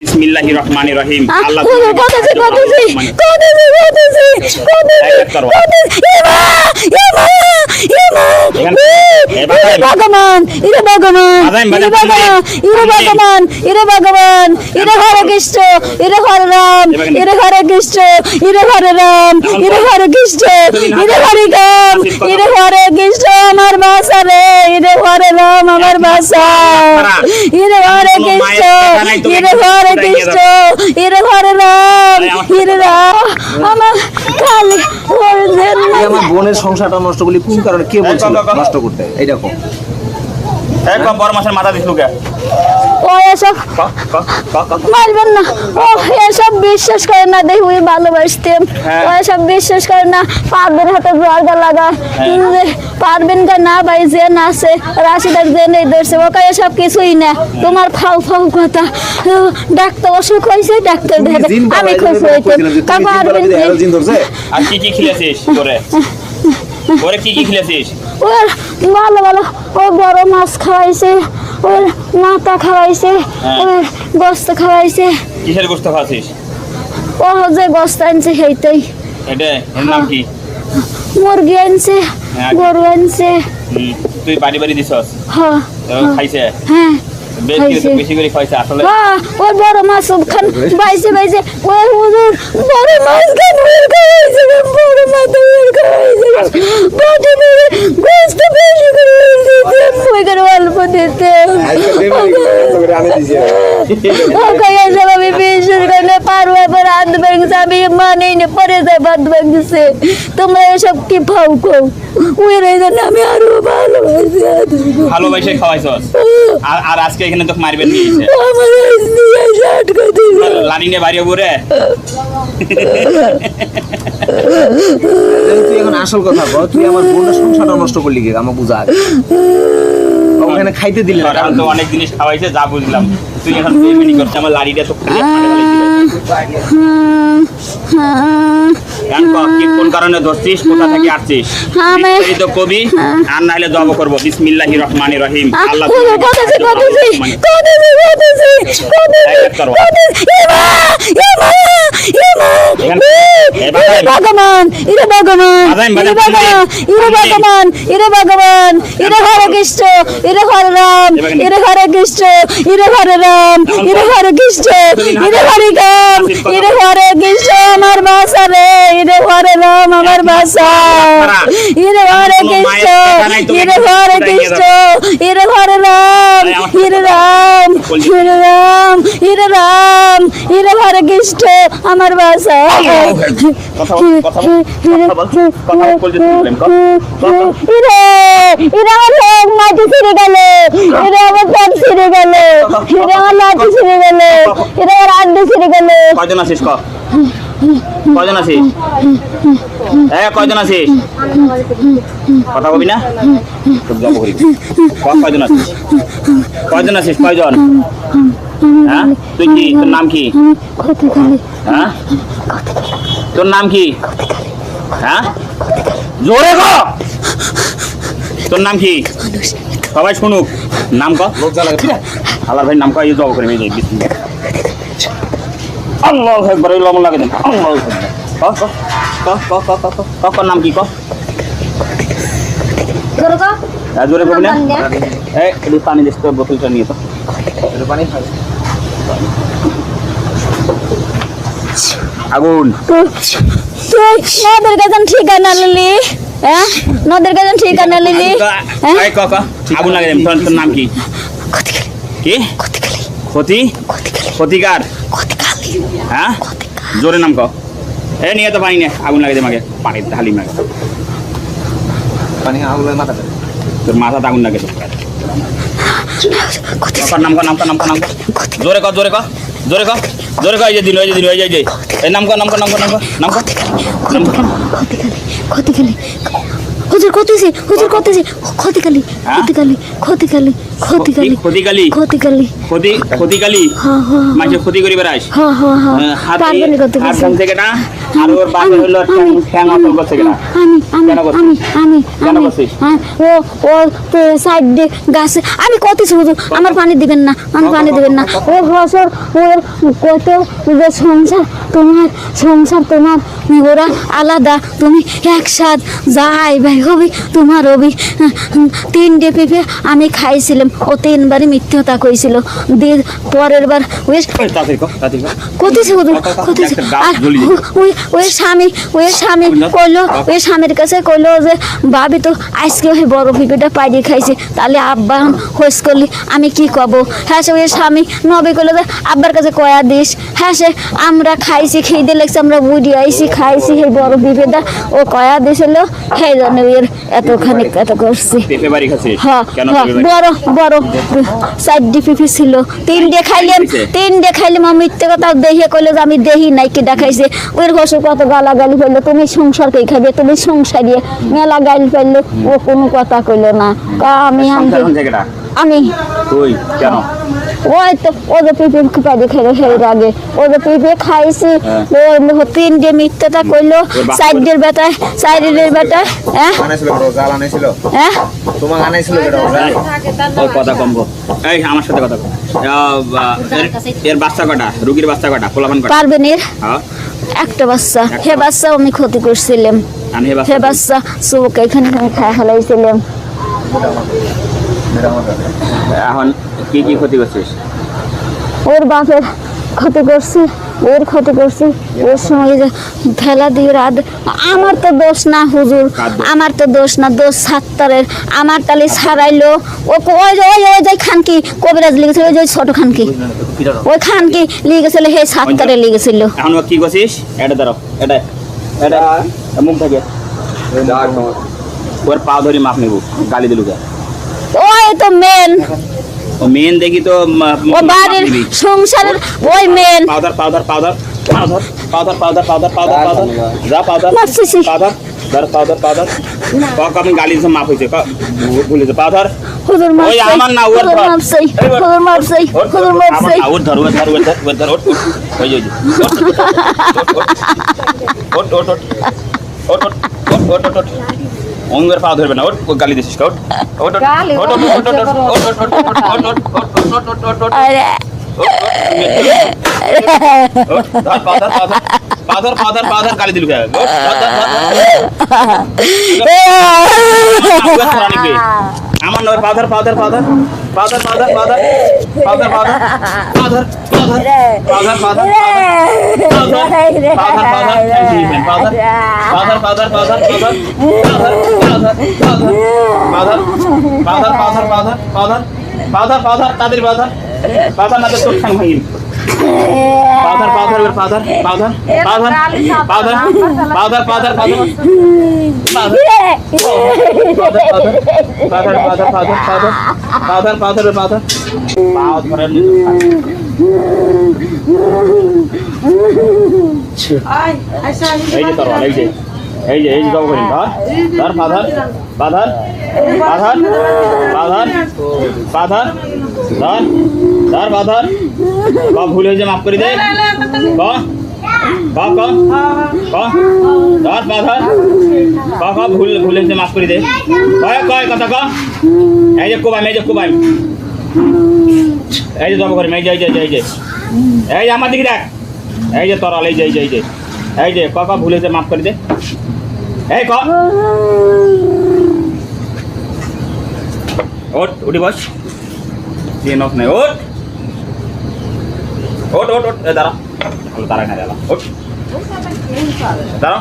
বিসমিল্লাহির রহমানির রহিম। আল্লাহ কতেছি কতেছি কতেছি কতেছি কতেছি ইমা ইমা ইমা। ইরে ভগবান ইরে ভগবান ইরে ভগবান ইরে ভগবান ইরে ভগবান ইরে হরে কৃষ্ণ ইরে হরে রাম ইরে হরে কৃষ্ণ ইরে হরে রাম ইরে হরে কৃষ্ণ ইরে হরে রাম ইরে হরে কৃষ্ণ আমার বাসা রে ইরে ঘরে রাম আমার বাসা। ইরে ঘরে কৃষ্ণ ইরে ঘরে কৃষ্ণ ইরে ঘরে রাম ইরে রাম। আমার খালি আমার বোনের সংসারটা নষ্ট করলি কোন কারণে? কে বলছিল নষ্ট করতে? এই দেখো। এক বড় মাসের মাথা দিছিল কে ও এসব মারবেন না। ও এসব বিশ্বাস করে না দেখি ওই ভালোবাসতেন। হ্যাঁ। ও এসব বিশ্বাস করে না পারবেন হাতে লাগা পারবেন কা না ভাই যে নাচে রাশিদার যে নেই ধরছে ওকে এসব কিছুই না। তোমার ফাউ ফাউ কথা। ডাক্তার অসুখ হয়েছে ডাক্তার দেখে আমি খুশি হইতাম। পারবেন আর কি কি খেলেছিস তোরে ওরে কি কি খেলেছিস? ওর ভালো ভালো। ও বড় মাছ খাওয়াইছে। ওর মাথা খাওয়াইছে হ্যাঁ। ওর গোস্ত খাওয়াইছে। কিসের গোস্ত খাচ্ছিস ও যে গোস্ত আনছে সেইটাই। এটা? এর নাম কি? মুরগি আনছে হ্যাঁ। গরু আনছে। তুই বাড়ি বাড়ি দিছস? হ্যাঁ। খাইছে? হ্যাঁ। বেশ করে খাইছে আসলে হ্যাঁ ওই বড় মাছ খান বাইছে বাইছে। ওই হুজুর বড় মাছ খান বড় মাছ খাওয়াইছে Kaya sa kami vision ko na parwa para ano bang sabi yung money niya para sa bad bang kasi. Tumayo siya kipaw ko. Uwiray na namin araw mahalo kasi. Halo ba siya kawai sos? আর আজকে এখানে তো মারবেন নিয়েছে আমার নিয়ে shot করে দিল learning এ বাড়ি ওরে তুই এখন আসল কথা বল তুই আমার বোনের সংসারটা নষ্ট করলি কে আমার বুঝা ওখানে খাইতে দিলে। না তো অনেক জিনিস খাওয়াইছে যা বুঝলাম। তুই এখন পেমেন্ট করছিস আমার লাড়িটা তো খালি কোন কারণে ধরছিস কোথা থেকে আসছিস? আমি- বিস্তারিত কবি আর নাহলে দোয়া করব বিসমিল্লাহির রহমানির রহিম। আল্লাহ ভগবান ইরে ভগবান ইরে ভগবান ইরে ভগবান ইরে ভগবান ইরে হরে কৃষ্ণ ইরে হরে রাম। ইরে হরে কৃষ্ণ ইরে হরে রাম ইরে হরে কৃষ্ণ ইরে হরে রাম ইরে হরে কৃষ্ণ আমার বাসা রে ইরে হরে রাম আমার বাসা। ইরে হরে কৃষ্ণ ইরে হরে কৃষ্ণ ইরে হরে রাম ইরে রাম ইরে রাম ইরে রাম হিরে ভরে গিষ্ট আমার বাসা। হিরে হিরে আমার লোক মাটি ছিঁড়ে গেল। হিরে আমার প্যান্ট ছিঁড়ে গেল। হিরে আমার লাঠি ছিঁড়ে গেল। হিরে আমার আড্ডি ছিঁড়ে গেল। কজন আছিস কজন আছিস? হ্যাঁ কজন আছিস? কথা কবি না? কজন আছিস? কজন আছিস? কজন হ্যাঁ? তুই কি? তোর নাম কি? হ্যাঁ? তোর নাম কি? হ্যাঁ? জোরে ক তোর নাম কি? সবাই শুনুক। নাম ক আল্লাহ ভাই নাম ক এই জব করে মেয়ে যাই। আল্লাহ একবার ওই লবণ লাগে দেন। আল্লাহ ক নাম কি ক হ্যাঁ, জোরে কবি না। এই পানি দিস তোর বোতলটা নিয়ে তো। পানি খাবে। আগুন। তুই নদের কাছে ঠিকানা লিলি? হ্যাঁ নদের কাছে ঠিকানা লিলি? হ্যাঁ এই ক ক আগুন লাগে তোর তোর নাম কি? কি? ক্ষতি ক্ষতিকার? হ্যাঁ? জোরে নাম ক। এ নিয়ে তো পানি নে। আগুন লাগে মাকে পানি ঢালি মাকে পানি আগুনের মাথাতে। তোর মাথাতে আগুন লাগে তো। নাম কর নাম নাম কর নাম কর জোরে কর জোরে কর জোরে এই যে দিল এই যে দিল এই যে এই এই নাম কর নাম কর নাম কর নাম কর নাম কর ক্ষতিকালী হুজুর ক্ষতিছে হুজুর ক্ষতিছে। ক্ষতিকালী হ্যাঁ? ক্ষতিকালী ক্ষতিকালী ক্ষতিকালী? ক্ষতিকালী ক্ষতিকালী। ক্ষতি ক্ষতি ক্ষতি কালি হ্যাঁ হ্যাঁ। মাঝে ক্ষতি করি বেড়াস হ্যাঁ হ্যাঁ হ্যাঁ। হাতে হাত কেটা আর ওর হলো ঠ্যাং করছে আমি? হ্যাঁ, ও ও সাইড দিয়ে গাছে আমি কত শুধু আমার পানি দিবেন না আমি পানি দিবেন না। ও বছর ওর কত সংসার তোমার সংসার তোমার ওরা আলাদা। তুমি একসাথ যাই ভাই হবি তোমার হবি। তিনটে পেঁপে আমি খাইছিলাম। ও তিনবারই মিথ্যতা কইছিল। দিয়ে পরের বার ওই কোথায় কোথায় আর ওই ওই স্বামী ওই স্বামী কইলো ওই স্বামীর কাছে কইলো যে ভাবি তো আজকে ওই বড় পিপিটা পাইয়ে খাইছে। তাহলে আব্বা হোস করলি আমি কি কব হ্যাঁ সে ওই স্বামী নবে কইলো যে আব্বার কাছে কয়া দিস। হ্যাঁ সে আমরা খাইছি খেয়ে লাগছে আমরা বুড়ি আইছি খাইছি সেই বড় পিপিটা ও কয়া দিছিল সেই জন্য এর এতখানি এত করছি। হ্যাঁ হ্যাঁ বড় বড় চারটি পিপি ছিল তিনটে খাইলাম তিন তিনটে খাইলাম আমি মিথ্যে কথা দেখে কইলে যে আমি দেহি নাই কি দেখাইছে? ওই শ্বশুর কত গালাগালি ফেলল তুমি সংসারকেই খাবে তুমি সংসারিয়ে মেলা গালি ফেলল। ও কোনো কথা কইলো না। আমি আমি আমি কেন? ওই তো যে পিপি পাইলে খেলে সেই আগে ও যে পিপি খাইছি ও তিনটে মিথ্যেটা কইলো। সাইডের বেটায় সাইডের বেটায় হ্যাঁ? আনাইছিল জাল আনাইছিল? হ্যাঁ? তোমাকে আনাইছিল ওই কথা কম এই আমার সাথে কথা কর। আহ, বা- এর- এর বাচ্চা কটা? রুগীর বাচ্চা কটা? পোলাপান কটা? পারবেন এর? হ্যাঁ। একটা বাচ্চা। হে বাচ্চা। আমি ক্ষতি করছিলাম আমি হে হে বাচ্চা এখানে খায় এখন কি কি ক্ষতি করছিস? ওর বাপের ক্ষতি করছি ওর ক্ষতি করছি। ওর সময় যে ঠেলা দিয়ে রাত আমার তো দোষ না হুজুর। আমার তো দোষ না দোষ সাত্তারের। আমার তালি ছাড়াইলো। ও ওই যে ওই ওই যে খানকি কবিরাজ লিখেছিল ওই যে ছোট খানকি। ওই খানকি লিখেছিল হে সাত্তারে লিখেছিল। এখন কি করছিস? এটা ধরো এটা এটা মুখ থেকে। ওর পা ধরি মাপ নেব গালি দিলু ওই তো মেন ও মেন দেখি তো ও বাড়ির সংসারের ওই main powder powder powder powder powder powder powder powder powder যা পাউডার মারছিস। পাউডার ধর পাউডার পাউডার কক আমি গালি দিয়েছে মাপ হয়েছে ক- ভু- ভুলেছে পাউডার হুজুর ওই আমার না, ওর হুজুর ধর। হুজুর মারছে ওর হুজুর মারছে আমার- ওর ধর ওর ধর ওর ধর ওর ধর ওর ওই যে ওই যে। ওট ওট ওট ওট ওট ওট ওট ওট ওট অঙ্গের পা ধরবে না ওর গালি দিছিস ওট পাথর পাথর পাথর গালি দিল ওট ওট ওট ওট ওট ওট ওট ওট ওট আরে ধর পাথর পাথর পাথর পাথর পাথর গালি দিলু কে ওট ধর ধর ধর আমার নয় পাথর পাথর পাথর পাথর পাথর পাথর পাথর পাথর বাধা না তোর এবার পাথর পাথর পাথর পাথর পাথর পাথর পাথর পাথর পাথর পাথর পাথর পাথর পাথর পাথর পাও ধরে এই যে এই যে এই যে এই করি ধর ধর ধর ধর পাথর ক ভুল হয়েছে, মাফ করে দে। ক ক ক ক। ধর পাথর ক ক, ভুল ভুল হয়েছে, মাফ করে দে। কয় কয়, কথা ক। এই যে কোবাই, এই যে কোবাই। এই যে জব করি এই যে এই যে এই যে এই যে। আমার দিকে দেখ। এই যে তরাল, এই যে এই যে এই যে। এই ক ক, ভুল হয়েছে, মাফ করে দে। এই ক। ওট উঠি বস। দিয়ে নখ নাই ওট ওট ওট ওট দাঁড়া। ভালো, দাঁড়ায় না দাঁড়া ওট দাঁড়া।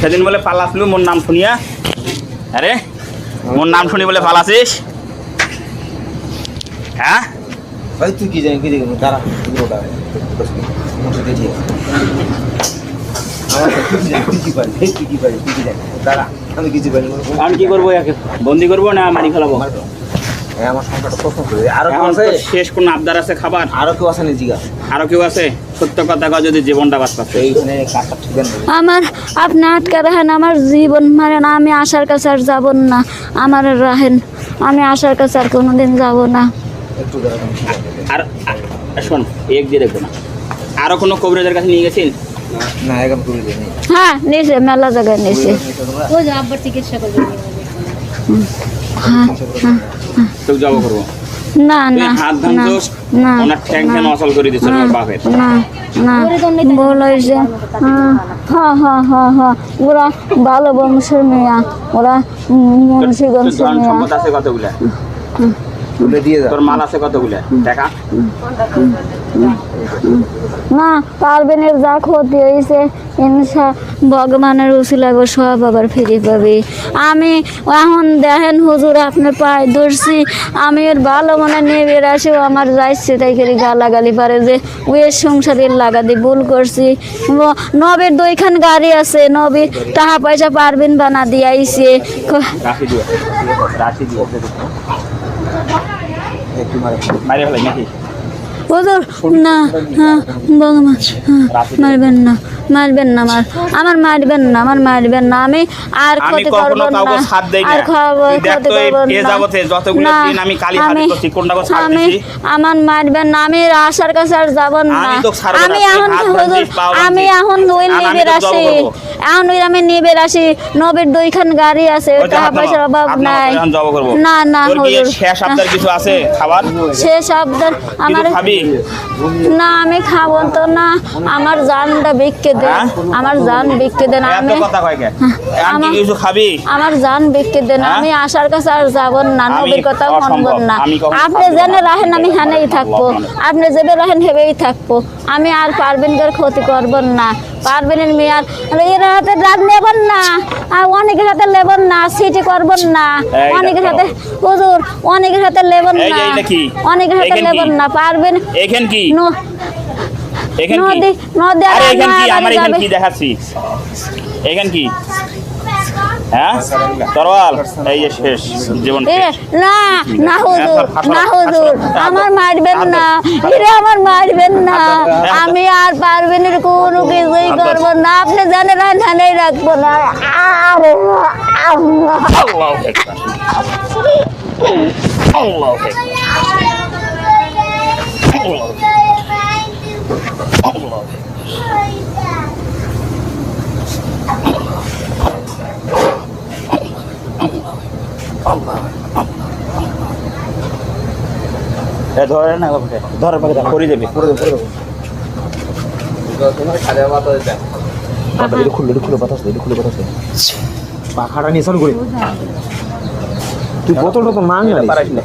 সেদিন বলে পালাসলু মোর নাম শুনিয়া। আরে, মোর নাম শুনি বলে পালাসিস হ্যাঁ? তুই কি জানি, কি দেখি দাঁড়া। আমি কিছু পারি কি করব বন্দি করব না মারি হ্যাঁ আমার সংসারটা প্রশ্ন করে। আরও কেউ আছে? শেষ কোন আবদার আছে খাবার? আরও কেউ আছে নিজিগা আরও কেউ আছে? সত্য কথা কয় যদি জীবনটা বাঁচতে এইখানে কাজটা ঠিক আমার আপনি আটকে রাখেন আমার জীবন মারেন আমি আশার কাছে আর যাব না। আমার রাখেন আমি আশার কাছে আর কোনোদিন যাব না। একটু আর শোন এক দিয়ে না। আরও কোনো কবিরাজের কাছে নিয়ে গেছেন? হ্যাঁ নিচে মেলা জায়গায় করবে। হ্যাঁ হ্যাঁ তোকে জব করব? না না হাত না না ওনার ঠ্যাং ঠ্যাং অচল করে দিচ্ছে ওর বাপের। না না বলেছে হ্যাঁ হ্যাঁ হ্যাঁ হ্যাঁ ওরা ভালো বংশের মেয়া ওরা মনসি বংশের মেয়া। সম্পদ আছে কতগুলা? তুলে দিয়ে তোর মাল আছে কতগুলা? টাকা না পারবেনের যা ক্ষতি হয়েছে ইনসা ভগবানের উসিলাগো সব আবার ফিরে পাবে। আমি এখন দেখেন, হুজুর আপনার পায়ে ধরছি, আমি এর ভালো মনে নিয়ে বের আসেও আমার যাইছে, তাই করে গালাগালি পারে যে ওয়ের সংসারের লাগাদি ভুল করছি। নবের দুইখান গাড়ি আছে নবীর টাকা পয়সা পারবেন বানা দিয়ে মারে মারে ফেলাই নাকি? হুজুর না মারবেন না মারবেন না আমার আমার মারবেন না আমার মারবেন না আমি আর ক্ষতি না না। আর ক্ষতি করব আমি? আমার মারবেন না আমি আশার কাছে আর যাব না। আমি এখন হুজুর আমি এখন ওই নিবের আসি এখন ওই আমি নিবের আসি নবের দুইখান গাড়ি আছে টাকা পয়সার অভাব নাই। না না হুজুর। শেষ আপনার কিছু আছে খাবার? সে শব্দের আমার না আমি খাব তো না আমার জানটা বিক্রি দেন হ্যাঁ? আমার জান বিক্রি দেন আমি আমি আমার- জান বিক্রি দেন হ্যাঁ? আমি আসার কাছে আর যাব না নবীর কথা। না আপনি জেনে। রাখেন আমি হেনেই থাকব আপনি যেবে রাখেন হেবেই থাকব আমি আর পারবেন করে ক্ষতি করবেন না। পারবেনের মেয়ার এর হাতে রাত নেবেন না আর অনেকের হাতে লেবেন না সিটি করবেন না। অনেকের। হাতে হুজুর অনেকের হাতে লেবেন না? অনেকের হাতে? লেবেন না। পারবেন এখান কি? এখান কি? নদী নদী আর এখান কি? আমার এখান কি দেখাচ্ছি? এখান কি? হ্যাঁ? তরোয়াল? এই যে শেষ জীবন না না হুজুর হ্যাঁ, না হুজুর আমার মারবেন না এরে আমার মারবেন না আমি আর পারবেন কোনো কিছুই। করব না আপনি জানেন ধানেই রাখব না। আরে আল্লাহ আল্লাহু আকবার। আল্লাহু এ ধরে না ওকে ধরে করে দেবে। করে দেবে করে দেবো। তোমার খালি খুলে বাতাস দে এটা খুলে বাতাস দে। পাখাটা নিয়ে চালু করি। তুই বোতলটা তো মাং না।